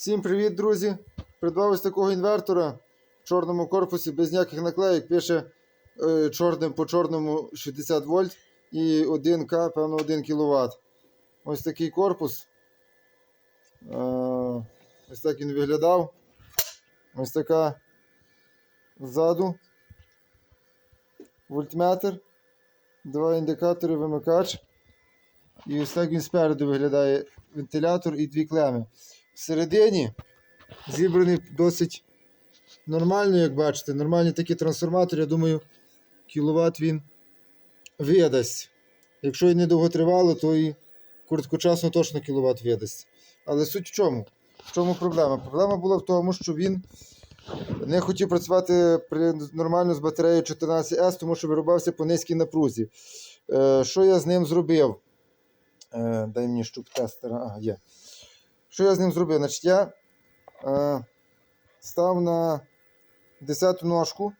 Всім привіт, друзі! Придбав ось такого інвертора в чорному корпусі без ніяких наклеїк. Пише е, чорним по чорному 60 вольт і 1К, певно, 1 кВт. Ось такий корпус. Е, ось так він виглядав. Ось така ззаду. Вольтметр. Два індикатори, вимикач. І ось так він спереду виглядає вентилятор і дві клеми. Всередині зібраний досить нормально, як бачите. Нормальний такий трансформатор, я думаю, кіловат він видасть. Якщо і не довготривало, то і короткочасно точно кіловат видасть. Але суть в чому? В чому проблема? Проблема була в тому, що він не хотів працювати при, нормально з батареєю 14С, тому що вирубався по низькій напрузі. Е, що я з ним зробив? Е, дай мені штук тестера. Ага, є. Що я з ним зробив? Значить, я е, став на 10-ту ножку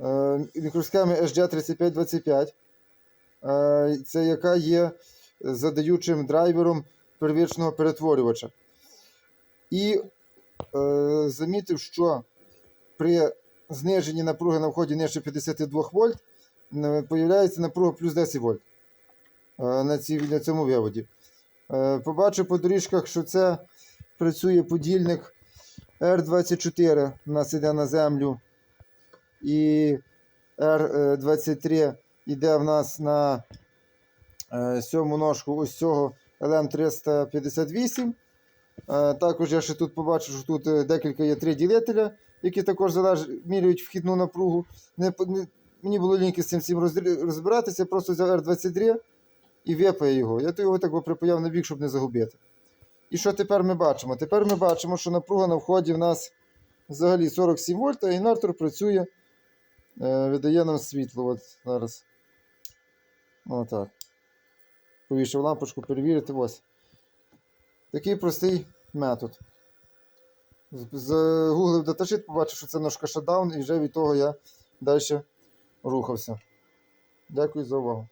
е, мікросхеми SG3525, е, це яка є задаючим драйвером первічного перетворювача. І е, замітив, що при зниженні напруги на вході нижче 52 вольт е, появляється напруга плюс 10 вольт е, на, цій, на цьому виводі. Е, Побачив по доріжках, що це працює подільник R24, у нас іде на землю. І R23 йде в нас на е, сьому ножку ось цього LM358. Е, Також я ще тут побачив, що тут е, декілька є три ділителя, які також залеж... міряють вхідну напругу. Не, мені було ліньки з цим всім розбиратися, просто взяв R23 і випає його. Я то його так би припаяв на бік, щоб не загубити. І що тепер ми бачимо? Тепер ми бачимо, що напруга на вході в нас взагалі 47 вольт, а інвертор працює, е, видає нам світло. От зараз. Отак. Повішав лампочку, перевірити. Ось. Такий простий метод. Загуглив даташит, побачив, що це ножка шатдаун, і вже від того я далі рухався. Дякую за увагу.